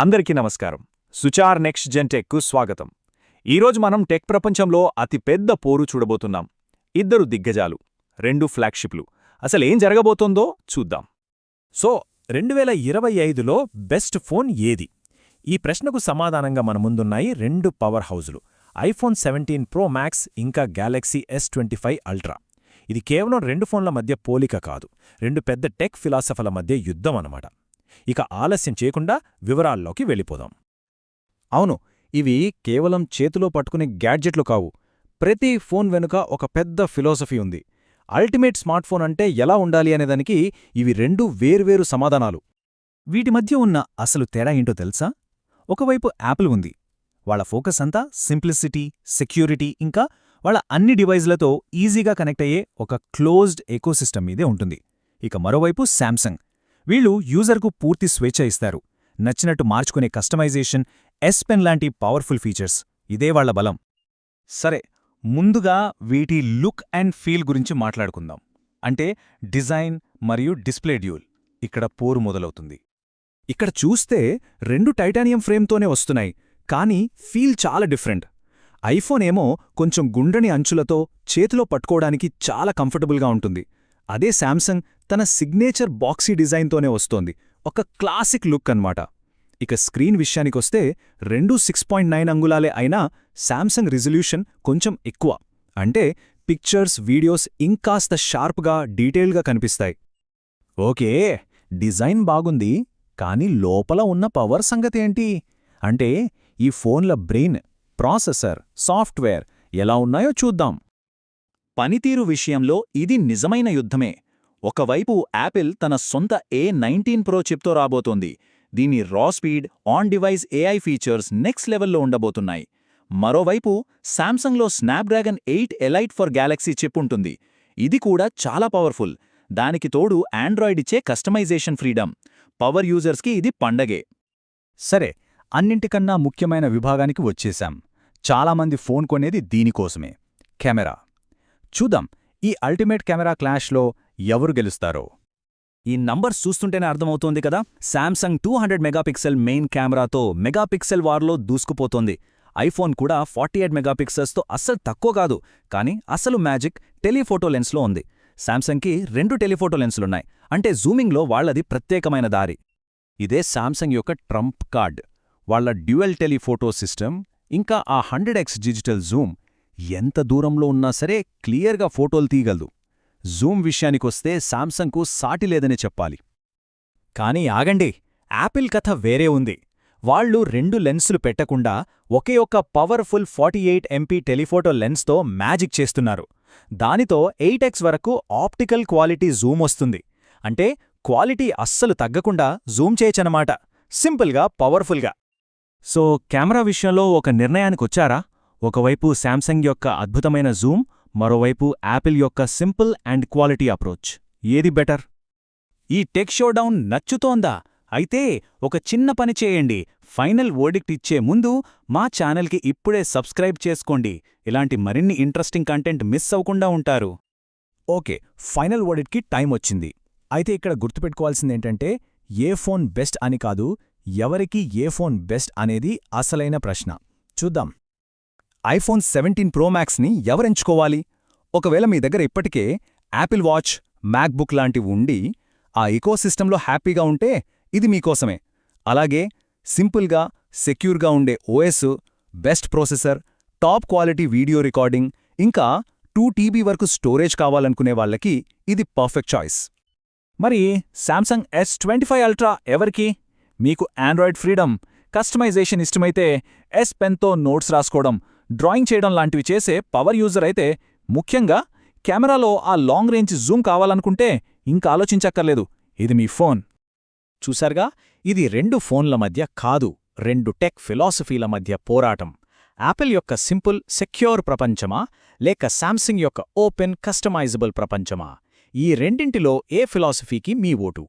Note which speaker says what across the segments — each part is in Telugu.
Speaker 1: అందరికీ నమస్కారం. సుచార్ నెక్స్ట్ జెన్ టెక్కు స్వాగతం. ఈరోజు మనం టెక్ ప్రపంచంలో అతి పెద్ద పోరు చూడబోతున్నాం. ఇద్దరు దిగ్గజాలు రెండు ఫ్లాగ్షిప్లు. అసలేం జరగబోతోందో చూద్దాం.
Speaker 2: సో రెండు వేల ఇరవై ఐదులో బెస్ట్ ఫోన్ ఏది? ఈ ప్రశ్నకు సమాధానంగా మన ముందున్నాయి రెండు పవర్ హౌజులు. ఐఫోన్ సెవెంటీన్ ప్రో మ్యాక్స్ ఇంకా Galaxy S twenty five ultra. ఇది కేవలం రెండు ఫోన్ల మధ్య పోలిక కాదు రెండు పెద్ద టెక్ ఫిలాసఫల మధ్య యుద్ధం అన్నమాట. ఇక ఆలస్యం చేయకుండా వివరాల్లోకి వెళ్ళిపోదాం.
Speaker 3: అవును ఇవి కేవలం చేతిలో పట్టుకునే గ్యాడ్జెట్లు కావు. ప్రతి ఫోన్ వెనుక ఒక పెద్ద ఫిలాసఫీ ఉంది. అల్టిమేట్ స్మార్ట్ఫోన్ అంటే ఎలా ఉండాలి అనేదానికి ఇవి రెండు వేర్వేరు సమాధానాలు.
Speaker 4: వీటి మధ్య ఉన్న అసలు తేడా ఏంటో తెలుసా? ఒకవైపు యాపిల్ ఉంది. వాళ్ళ ఫోకస్ అంతా సింప్లిసిటీ సెక్యూరిటీ ఇంకా వాళ్ళ అన్ని డివైజ్లతో ఈజీగా కనెక్ట్ అయ్యే ఒక క్లోజ్డ్ ఎకోసిస్టమ్ మీదే ఉంటుంది. ఇక మరోవైపు శాంసంగ్. వీళ్ళు యూజర్కు పూర్తి స్వేచ్ఛ ఇస్తారు. నచ్చినట్టు మార్చుకునే కస్టమైజేషన్ ఎస్ పెన్ లాంటి పవర్ఫుల్ ఫీచర్స్ ఇదే వాళ్ళ బలం. సరే ముందుగా వీటి లుక్ అండ్ ఫీల్ గురించి మాట్లాడుకుందాం. అంటే డిజైన్ మరియు డిస్ప్లే డ్యూల్. ఇక్కడ పోరు మొదలవుతుంది.
Speaker 1: ఇక్కడ చూస్తే రెండు టైటానియం ఫ్రేమ్తోనే వస్తున్నాయి కానీ ఫీల్ చాలా డిఫరెంట్ ఐఫోన్ ఏమో కొంచెం గుండ్రని అంచులతో చేతిలో పట్టుకోవడానికి చాలా కంఫర్టబుల్గా ఉంటుంది. అదే శాంసంగ్ తన సిగ్నేచర్ బాక్సీ డిజైన్తోనే వస్తోంది. ఒక క్లాసిక్ లుక్ అన్నమాట. ఇక స్క్రీన్ విషయానికొస్తే రెండు సిక్స్ పాయింట్ నైన్ అంగుళాలే అయినా శాంసంగ్ రిజల్యూషన్ కొంచెం ఎక్కువ. అంటే పిక్చర్స్ వీడియోస్ ఇంకాస్త షార్ప్గా డీటెయిల్గా కనిపిస్తాయి.
Speaker 4: ఓకే డిజైన్ బాగుంది కానీ లోపల ఉన్న పవర్ సంగతేంటి అంటే ఈ ఫోన్ల బ్రెయిన్ ప్రాసెసర్ సాఫ్ట్వేర్ ఎలా ఉన్నాయో చూద్దాం.
Speaker 5: పనితీరు విషయంలో ఇది నిజమైన యుద్ధమే. ఒకవైపు యాపిల్ తన సొంత ఏ నైన్టీన్ ప్రో చిప్తో రాబోతోంది. దీని raw speed on device AI features next లెవెల్లో ఉండబోతున్నాయి. మరోవైపు శాంసంగ్లో Snapdragon eight elite for Galaxy chip ఉంటుంది. ఇది కూడా చాలా పవర్ఫుల్ దానికి తోడు ఆండ్రాయిడ్ ఇచ్చే కస్టమైజేషన్ ఫ్రీడమ్ పవర్ యూజర్స్కి ఇది పండగే.
Speaker 4: సరే అన్నింటికన్నా ముఖ్యమైన విభాగానికి వచ్చేశాం. చాలామంది ఫోన్ కొనేది దీనికోసమే. కెమెరా. చూద్దాం ఈ అల్టిమేట్ కెమెరా క్లాష్లో ఎవరు గెలుస్తారో. ఈ నంబర్స్ చూస్తుంటేనే అర్థమవుతోంది కదా Samsung two hundred megapixel main కెమెరాతో మెగాపిక్సెల్ వార్లో దూసుకుపోతోంది. ఐఫోన్ కూడా ఫార్టీ ఎయిట్ మెగాపిక్సెల్స్తో అస్సలు తక్కువ కాదు కానీ అసలు మ్యాజిక్ టెలిఫోటో లెన్స్లో ఉంది. శాంసంగ్కి రెండు టెలిఫోటో లెన్సులున్నాయి అంటే జూమింగ్లో వాళ్ళది ప్రత్యేకమైన దారి. ఇదే శాంసంగ్ యొక్క ట్రంప్ కార్డ్. వాళ్ళ డ్యూయల్ టెలిఫోటో సిస్టమ్ ఇంకా ఆ హండ్రెడ్ ఎక్స్ డిజిటల్ జూమ్ ఎంత దూరంలో ఉన్నా సరే క్లియర్గా ఫోటోలు తీయగలదు. జూమ్ విషయానికొస్తే శాంసంగ్కు సాటి లేదని చెప్పాలి. కానీ ఆగండి యాపిల్ కథ వేరే ఉంది. వాళ్ళు రెండు లెన్సులు పెట్టకుండా ఒకే ఒక్క powerful forty eight MP telephoto లెన్స్తో magic చేస్తున్నారు. దానితో ఎయిట్ ఎక్స్ వరకు ఆప్టికల్ క్వాలిటీ జూమ్ వస్తుంది. అంటే క్వాలిటీ అస్సలు తగ్గకుండా జూమ్ చేయచనమాట సింపుల్గా పవర్ఫుల్గా. సో కెమెరా విషయంలో ఒక నిర్ణయానికొచ్చారా? ఒకవైపు శాంసంగ్ యొక్క అద్భుతమైన జూమ్ మరోవైపు యాపిల్ యొక్క సింపుల్ అండ్ క్వాలిటీ అప్రోచ్. ఏది బెటర్? ఈ టెక్ షోడౌన్ నచ్చుతోందా? అయితే ఒక చిన్న పని చేయండి. ఫైనల్ ఓడిక్ట్ ఇచ్చే ముందు మా ఛానల్కి ఇప్పుడే సబ్స్క్రైబ్ చేసుకోండి. ఇలాంటి మరిన్ని ఇంట్రెస్టింగ్ కంటెంట్ మిస్ అవ్వకుండా ఉంటారు. ఓకే ఫైనల్ ఓడిట్కి టైం వచ్చింది. అయితే ఇక్కడ గుర్తుపెట్టుకోవాల్సిందేంటంటే ఏ ఫోన్ బెస్ట్ అని కాదు ఎవరికి ఏ ఫోన్ బెస్ట్ అనేది అసలైన ప్రశ్న. చూద్దాం. ఐఫోన్ సెవెంటీన్ ప్రోమాక్స్ని ఎవరెంచుకోవాలి? ఒకవేళ మీ దగ్గర ఇప్పటికే యాపిల్ వాచ్ మ్యాక్బుక్ లాంటివి ఉండి ఆ ఇకోసిస్టంలో హ్యాపీగా ఉంటే ఇది మీకోసమే. అలాగే సింపుల్గా సెక్యూర్గా ఉండే OS best processor top quality video recording ఇంకా టూ టీబీ వరకు స్టోరేజ్ కావాలనుకునే వాళ్ళకి ఇది పర్ఫెక్ట్ చాయిస్. మరి Samsung S twenty five ultra ఎవరికి? మీకు ఆండ్రాయిడ్ ఫ్రీడమ్ కస్టమైజేషన్ ఇష్టమైతే ఎస్ పెన్తో నోట్స్ రాసుకోవడం డ్రాయింగ్ చేయడం లాంటివి చేసే పవర్ యూజర్ అయితే ముఖ్యంగా కెమెరాలో ఆ లాంగ్ రేంజ్ జూమ్ కావాలనుకుంటే ఇంకా ఆలోచించక్కర్లేదు. ఇది మీ ఫోన్. చూశారుగా? ఇది రెండు ఫోన్ల మధ్య కాదు రెండు టెక్ ఫిలాసఫీల మధ్య పోరాటం. యాపిల్ యొక్క సింపుల్ సెక్యూర్ ప్రపంచమా? లేక శాంసంగ్ యొక్క ఓపెన్ కస్టమైజబుల్ ప్రపంచమా? ఈ రెండింటిలో ఏ ఫిలాసఫీకి మీ ఓటు?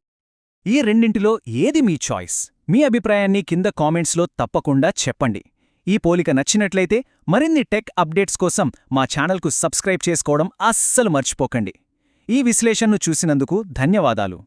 Speaker 4: ఈ రెండింటిలో ఏది మీ చాయిస్? మీ అభిప్రాయాన్ని కింద కామెంట్స్లో తప్పకుండా చెప్పండి. ఈ పోలిక నచ్చినట్లయితే మరిన్ని టెక్ అప్డేట్స్ కోసం మా ఛానల్కు సబ్స్క్రైబ్ చేసుకోవడం అస్సలు మర్చిపోకండి. ఈ విశ్లేషణను చూసినందుకు ధన్యవాదాలు.